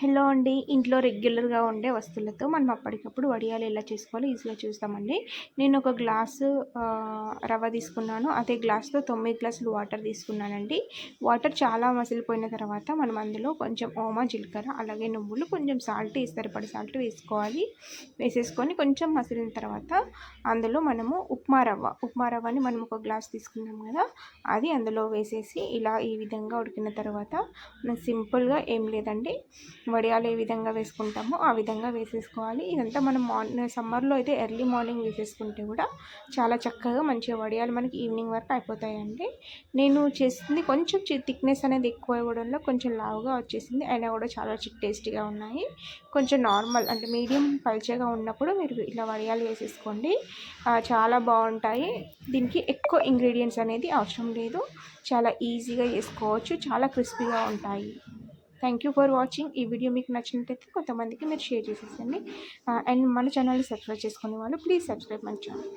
Hello అండి. ఇంట్లో రెగ్యులర్గా ఉండే వస్తువులతో మనం అప్పటికప్పుడు వడియాలు ఎలా చేసుకోవాలో ఈజీగా చూస్తామండి. నేను ఒక గ్లాసు రవ్వ తీసుకున్నాను. అదే గ్లాస్తో తొమ్మిది గ్లాసులు వాటర్ తీసుకున్నానండి. వాటర్ చాలా మసిలిపోయిన తర్వాత మనం అందులో కొంచెం ఓమా జీలకర్ర అలాగే నువ్వులు కొంచెం సాల్ట్ సరిపడి సాల్ట్ వేసుకోవాలి. వేసేసుకొని కొంచెం మసిలిన తర్వాత అందులో మనము ఉప్మా రవ్వ. ఉప్మా రవ్వని మనం ఒక గ్లాస్ తీసుకున్నాం కదా అది అందులో వేసేసి ఇలా ఈ విధంగా ఉడికిన తర్వాత సింపుల్గా ఏం లేదండి వడియాలు ఏ విధంగా వేసుకుంటామో ఆ విధంగా వేసేసుకోవాలి. ఇదంతా మనం మార్నింగ్ సమ్మర్లో అయితే ఎర్లీ మార్నింగ్ వేసేసుకుంటే కూడా చాలా చక్కగా మంచిగా వడియాలు మనకి ఈవినింగ్ వరకు అయిపోతాయండి. నేను చేసింది కొంచెం థిక్నెస్ అనేది ఎక్కువ ఇవ్వడంలో కొంచెం లావుగా వచ్చేసింది. అయినా కూడా చాలా టేస్టీగా ఉన్నాయి. కొంచెం నార్మల్ అంటే మీడియం పల్చగా ఉన్నప్పుడు మీరు ఇలా వడియాలు వేసేసుకోండి. చాలా బాగుంటాయి. దీనికి ఎక్కువ ఇంగ్రీడియంట్స్ అనేది అవసరం లేదు. చాలా ఈజీగా చేసుకోవచ్చు చాలా క్రిస్పీగా ఉంటాయి. థ్యాంక్ యూ ఫర్ వాచింగ్ ఈ వీడియో మీకు నచ్చినట్టయితే కొంతమందికి మీరు షేర్ చేసేసండి అండ్ uh, మన ఛానల్ని సబ్స్క్రైబ్ చేసుకునే వాళ్ళు ప్లీజ్ సబ్స్క్రైబ్ మై ఛానల్